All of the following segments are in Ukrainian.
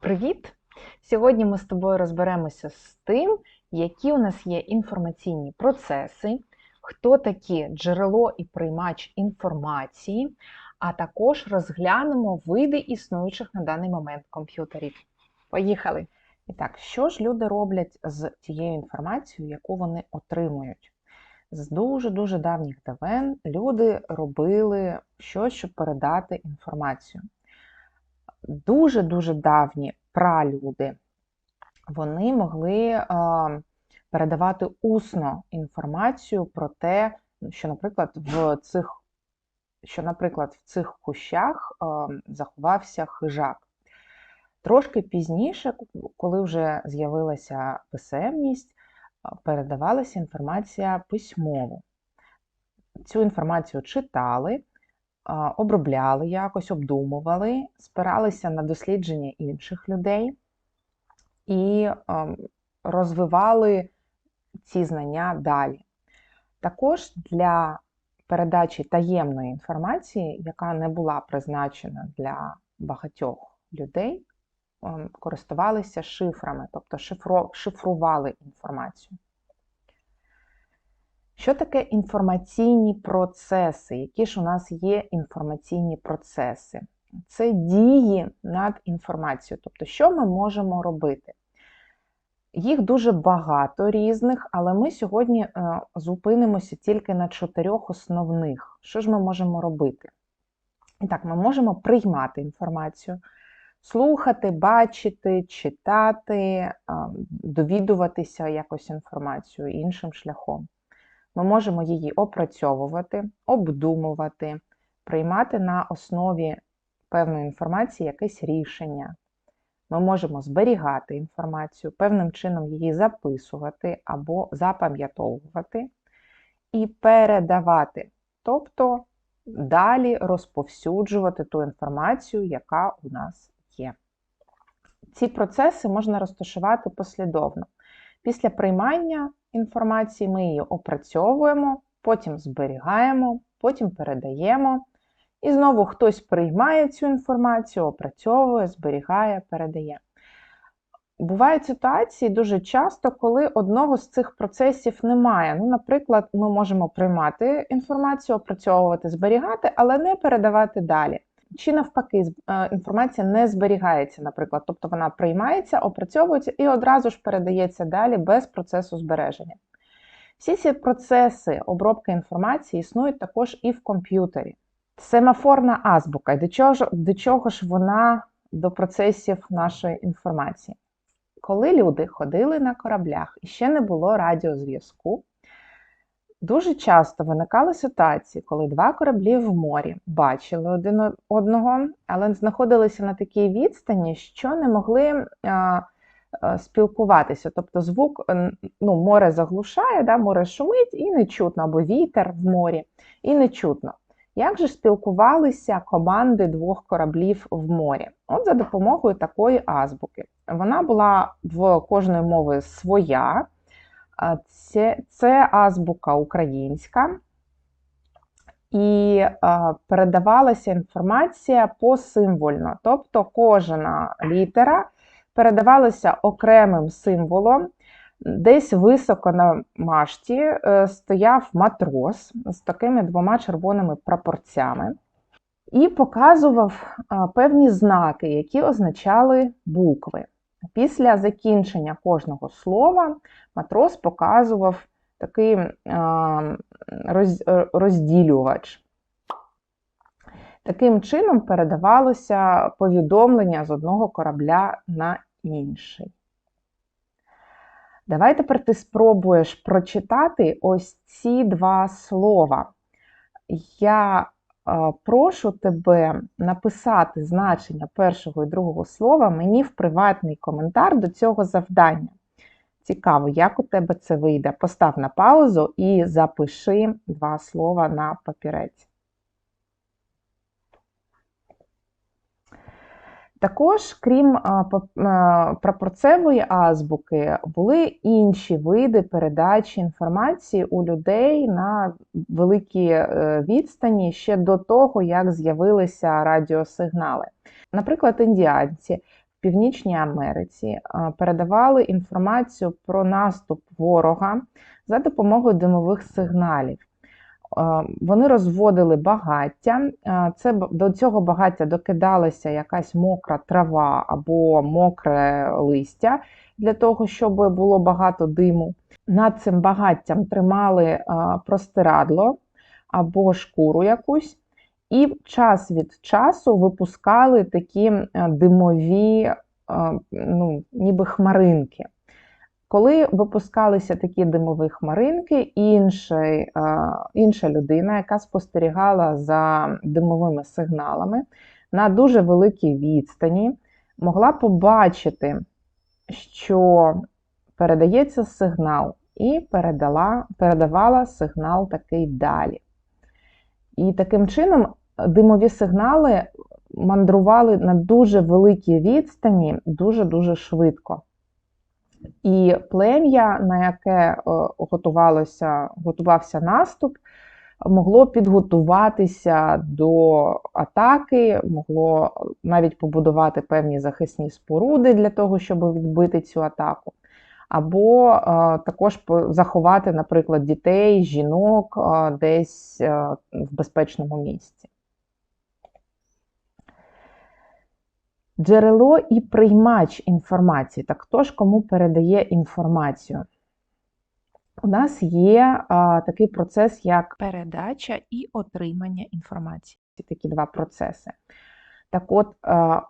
Привіт! Сьогодні ми з тобою розберемося з тим, які у нас є інформаційні процеси, хто такі джерело і приймач інформації, а також розглянемо види існуючих на даний момент комп'ютерів. Поїхали! І так, що ж люди роблять з тією інформацією, яку вони отримують? З дуже-дуже давніх давен люди робили щось, щоб передати інформацію. Дуже-дуже давні пралюди, вони могли передавати усно інформацію про те, що, наприклад, в цих що, наприклад, в цих кущах заховався хижак. Трошки пізніше, коли вже з'явилася писемність, передавалася інформація письмово. Цю інформацію читали, обробляли якось, обдумували, спиралися на дослідження інших людей і розвивали ці знання далі. Також для передачі таємної інформації, яка не була призначена для багатьох людей, користувалися шифрами, тобто шифрували інформацію. Що таке інформаційні процеси? Які ж у нас є інформаційні процеси? Це дії над інформацією. Тобто, що ми можемо робити? Їх дуже багато різних, але ми сьогодні е, зупинимося тільки на чотирьох основних. Що ж ми можемо робити? І так, ми можемо приймати інформацію, слухати, бачити, читати, довідуватися якось інформацію іншим шляхом. Ми можемо її опрацьовувати, обдумувати, приймати на основі певної інформації якесь рішення. Ми можемо зберігати інформацію, певним чином її записувати або запам'ятовувати і передавати, тобто далі розповсюджувати ту інформацію, яка у нас є. Ці процеси можна розташувати послідовно. Після приймання інформації ми її опрацьовуємо, потім зберігаємо, потім передаємо. І знову хтось приймає цю інформацію, опрацьовує, зберігає, передає. Бувають ситуації дуже часто, коли одного з цих процесів немає. Ну, Наприклад, ми можемо приймати інформацію, опрацьовувати, зберігати, але не передавати далі. Чи навпаки, е, інформація не зберігається, наприклад, тобто вона приймається, опрацьовується і одразу ж передається далі без процесу збереження. Всі ці процеси обробки інформації існують також і в комп'ютері. Семафорна азбука. До чого ж, до чого ж вона до процесів нашої інформації? Коли люди ходили на кораблях і ще не було радіозв'язку, Дуже часто виникали ситуації, коли два кораблі в морі бачили один одного, але знаходилися на такій відстані, що не могли а, а, спілкуватися. Тобто звук ну, море заглушає, да, море шумить і не чутно, або вітер в морі, і не чутно. Як же спілкувалися команди двох кораблів в морі? От за допомогою такої азбуки. Вона була в кожної мови своя. Це, це азбука українська, і передавалася інформація посимвольно. Тобто кожна літера передавалася окремим символом. Десь високо на машті е, стояв матрос з такими двома червоними прапорцями і показував певні знаки, які означали букви. Після закінчення кожного слова матрос показував такий розділювач. Таким чином передавалося повідомлення з одного корабля на інший. Давай тепер ти спробуєш прочитати ось ці два слова. Я прошу тебе написати значення першого і другого слова мені в приватний коментар до цього завдання. Цікаво, як у тебе це вийде. Постав на паузу і запиши два слова на папірець. Також, крім прапорцевої азбуки, були інші види передачі інформації у людей на великій е, відстані ще до того, як з'явилися радіосигнали. Наприклад, індіанці в Північній Америці передавали інформацію про наступ ворога за допомогою димових сигналів. Вони розводили багаття, це до цього багаття докидалася якась мокра трава або мокре листя для того, щоб було багато диму. Над цим багаттям тримали простирадло або шкуру якусь, і час від часу випускали такі димові, ну, ніби хмаринки. Коли випускалися такі димові хмаринки, інший, інша людина, яка спостерігала за димовими сигналами на дуже великій відстані, могла побачити, що передається сигнал, і передала, передавала сигнал такий далі. І таким чином димові сигнали мандрували на дуже великій відстані дуже-дуже швидко. І плем'я, на яке е, готувалося, готувався наступ, могло підготуватися до атаки, могло навіть побудувати певні захисні споруди для того, щоб відбити цю атаку. Або е, також заховати, наприклад, дітей, жінок е, десь в безпечному місці. Джерело і приймач інформації. Так хто ж кому передає інформацію? У нас є а, такий процес, як передача і отримання інформації. Такі два процеси. Так от, а,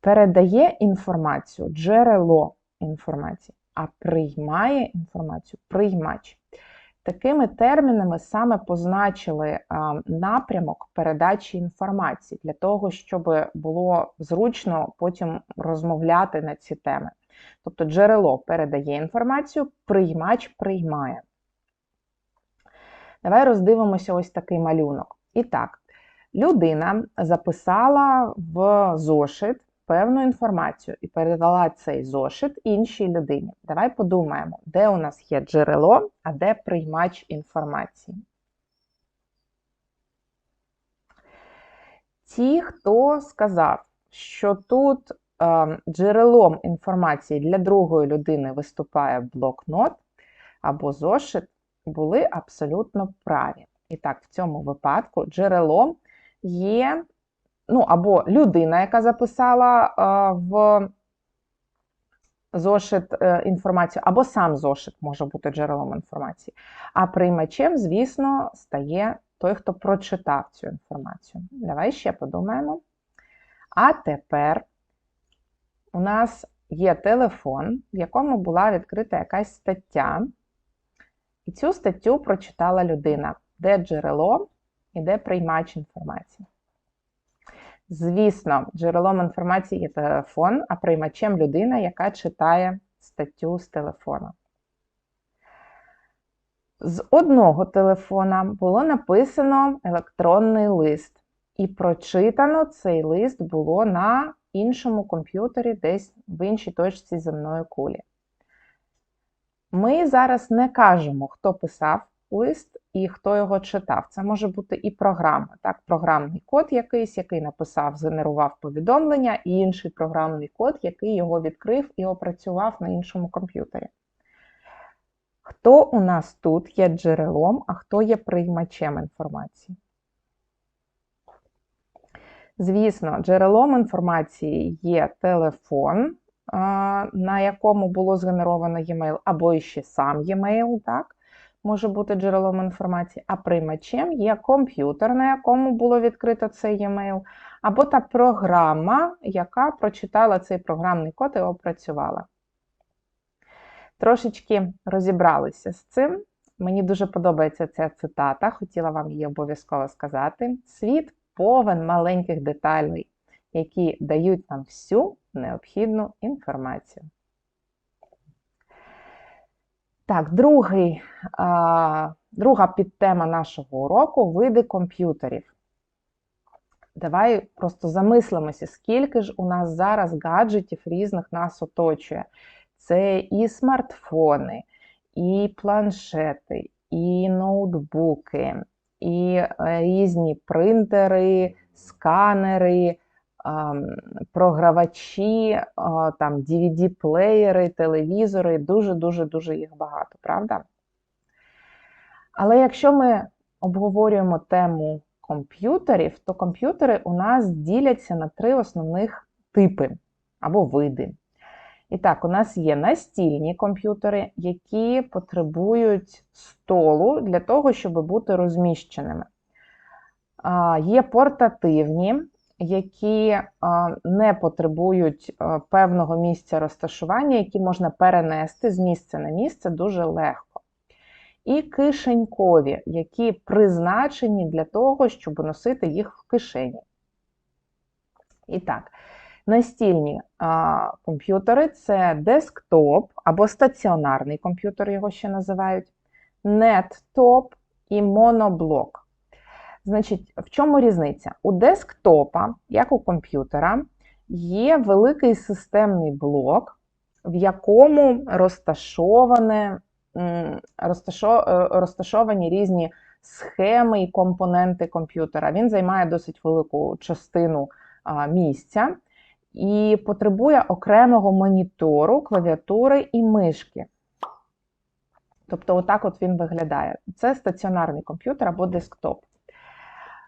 передає інформацію джерело інформації, а приймає інформацію приймач. Такими термінами саме позначили напрямок передачі інформації для того, щоб було зручно потім розмовляти на ці теми. Тобто джерело передає інформацію, приймач приймає. Давай роздивимося ось такий малюнок. І так, людина записала в зошит певну інформацію і передала цей зошит іншій людині. Давай подумаємо, де у нас є джерело, а де приймач інформації. Ті, хто сказав, що тут е, джерелом інформації для другої людини виступає блокнот або зошит, були абсолютно праві. І так, в цьому випадку джерелом є ну, або людина, яка записала в зошит е, інформацію, або сам зошит може бути джерелом інформації. А приймачем, звісно, стає той, хто прочитав цю інформацію. Давай ще подумаємо. А тепер у нас є телефон, в якому була відкрита якась стаття. І цю статтю прочитала людина, де джерело і де приймач інформації. Звісно, джерелом інформації є телефон, а приймачем людина, яка читає статтю з телефона. З одного телефона було написано електронний лист, і прочитано цей лист було на іншому комп'ютері, десь в іншій точці земної кулі. Ми зараз не кажемо, хто писав лист і хто його читав. Це може бути і програма, так, програмний код якийсь, який написав, згенерував повідомлення, і інший програмний код, який його відкрив і опрацював на іншому комп'ютері. Хто у нас тут є джерелом, а хто є приймачем інформації? Звісно, джерелом інформації є телефон, на якому було згенеровано e-mail, або ще сам e-mail, так? Може бути джерелом інформації, а приймачем є комп'ютер, на якому було відкрито цей e-mail, або та програма, яка прочитала цей програмний код і опрацювала. Трошечки розібралися з цим. Мені дуже подобається ця цитата, хотіла вам її обов'язково сказати. Світ повен маленьких деталей, які дають нам всю необхідну інформацію. Так, другий, друга підтема нашого уроку види комп'ютерів. Давай просто замислимося, скільки ж у нас зараз гаджетів різних нас оточує. Це і смартфони, і планшети, і ноутбуки, і е, різні принтери, сканери, програвачі, там DVD-плеєри, телевізори, дуже-дуже-дуже їх багато, правда? Але якщо ми обговорюємо тему комп'ютерів, то комп'ютери у нас діляться на три основних типи або види. І так, у нас є настільні комп'ютери, які потребують столу для того, щоб бути розміщеними. Є портативні, які не потребують певного місця розташування, які можна перенести з місця на місце дуже легко. І кишенькові, які призначені для того, щоб носити їх в кишені. І так, настільні а, комп'ютери це десктоп або стаціонарний комп'ютер, його ще називають, неттоп і моноблок. Значить, в чому різниця? У десктопа, як у комп'ютера, є великий системний блок, в якому розташоване, е, розташовані різні схеми і компоненти комп'ютера. Він займає досить велику частину місця і потребує окремого монітору, клавіатури і мишки. Тобто, отак от він виглядає. Це стаціонарний комп'ютер або десктоп.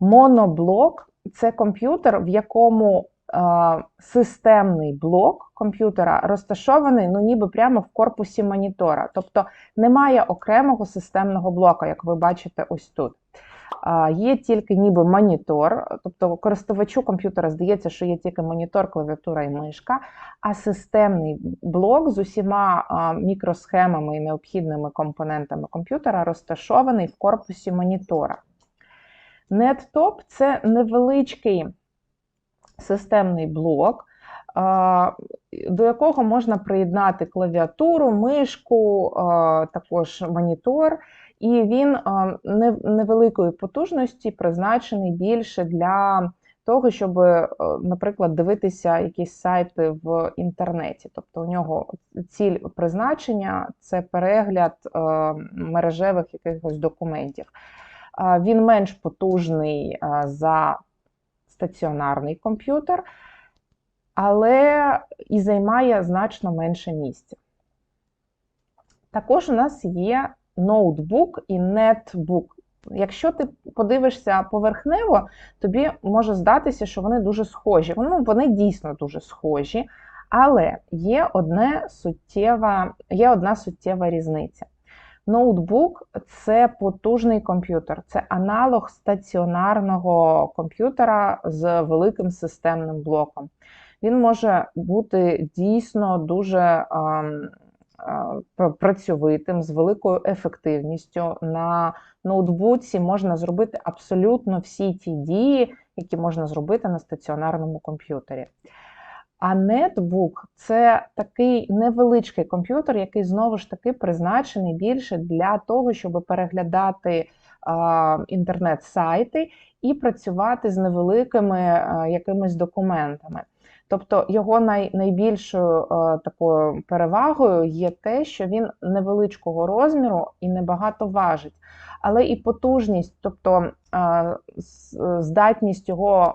Моноблок це комп'ютер, в якому е, системний блок комп'ютера розташований ну, ніби прямо в корпусі монітора. Тобто немає окремого системного блока, як ви бачите ось тут. Е, є тільки ніби монітор, тобто користувачу комп'ютера здається, що є тільки монітор, клавіатура і мишка, а системний блок з усіма е, мікросхемами і необхідними компонентами комп'ютера розташований в корпусі монітора. Неттоп це невеличкий системний блок, до якого можна приєднати клавіатуру, мишку, також монітор, і він невеликої потужності призначений більше для того, щоб, наприклад, дивитися якісь сайти в інтернеті. Тобто у нього ціль призначення це перегляд мережевих якихось документів. Він менш потужний за стаціонарний комп'ютер, але і займає значно менше місця. Також у нас є ноутбук і нетбук. Якщо ти подивишся поверхнево, тобі може здатися, що вони дуже схожі. Ну, Вони дійсно дуже схожі, але є, одне суттєва, є одна суттєва різниця. Ноутбук це потужний комп'ютер, це аналог стаціонарного комп'ютера з великим системним блоком. Він може бути дійсно дуже працьовитим, з великою ефективністю. На ноутбуці можна зробити абсолютно всі ті дії, які можна зробити на стаціонарному комп'ютері. А нетбук це такий невеличкий комп'ютер, який знову ж таки призначений більше для того, щоб переглядати інтернет-сайти і працювати з невеликими а, якимись документами. Тобто його най, найбільшою а, такою перевагою є те, що він невеличкого розміру і небагато важить але і потужність, тобто здатність його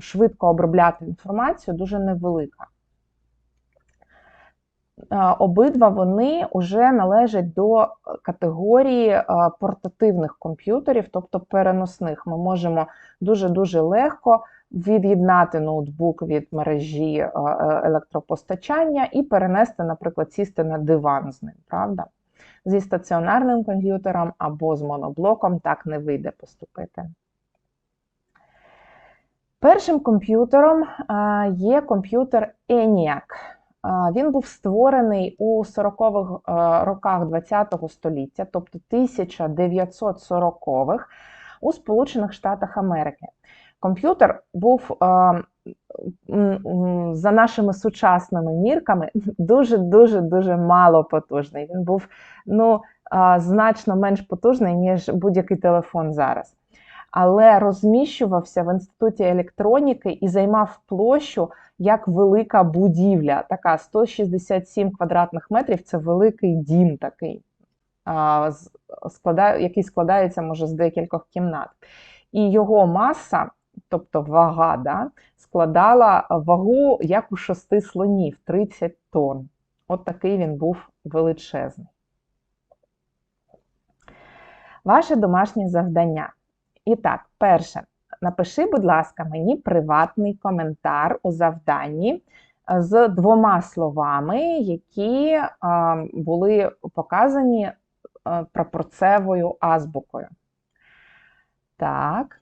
швидко обробляти інформацію дуже невелика. Обидва вони вже належать до категорії портативних комп'ютерів, тобто переносних. Ми можемо дуже-дуже легко від'єднати ноутбук від мережі е, електропостачання і перенести, наприклад, сісти на диван з ним, правда? Зі стаціонарним комп'ютером або з моноблоком так не вийде поступити. Першим комп'ютером є комп'ютер ENIAC. Він був створений у 40-х роках ХХ століття, тобто 1940-х у Сполучених Штатах Америки. Комп'ютер був за нашими сучасними мірками дуже-дуже дуже мало потужний. Він був ну, значно менш потужний, ніж будь-який телефон зараз. Але розміщувався в інституті електроніки і займав площу як велика будівля. Така 167 квадратних метрів це великий дім такий, який складається може з декількох кімнат. І його маса, тобто вага, да, складала вагу як у шести слонів 30 тонн. От такий він був величезний. Ваше домашнє завдання. І так, перше, напиши, будь ласка, мені приватний коментар у завданні з двома словами, які були показані прапорцевою азбукою. Так.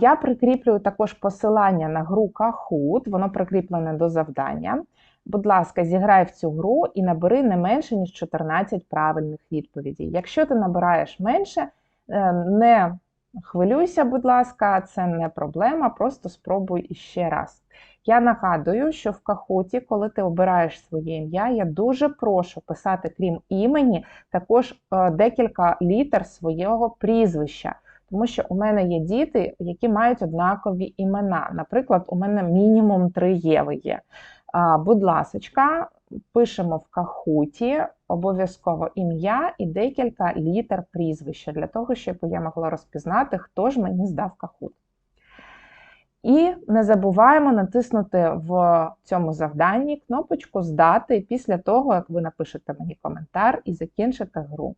Я прикріплюю також посилання на гру Kahoot, воно прикріплене до завдання. Будь ласка, зіграй в цю гру і набери не менше, ніж 14 правильних відповідей. Якщо ти набираєш менше, е, не хвилюйся, будь ласка, це не проблема, просто спробуй іще раз. Я нагадую, що в кахоті, коли ти обираєш своє ім'я, я дуже прошу писати, крім імені, також е, декілька літер свого прізвища. Тому що у мене є діти, які мають однакові імена. Наприклад, у мене мінімум три Єви є. Будь ласочка, пишемо в кахуті обов'язково ім'я і декілька літер прізвища, для того, щоб я могла розпізнати, хто ж мені здав кахут. І не забуваємо натиснути в цьому завданні кнопочку Здати після того, як ви напишете мені коментар і закінчите гру.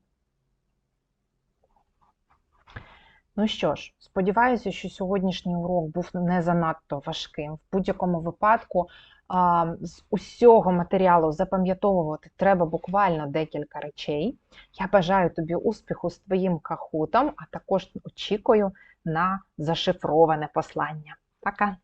Ну що ж, сподіваюся, що сьогоднішній урок був не занадто важким. В будь-якому випадку з усього матеріалу запам'ятовувати треба буквально декілька речей. Я бажаю тобі успіху з твоїм кахутом, а також очікую на зашифроване послання. Пока!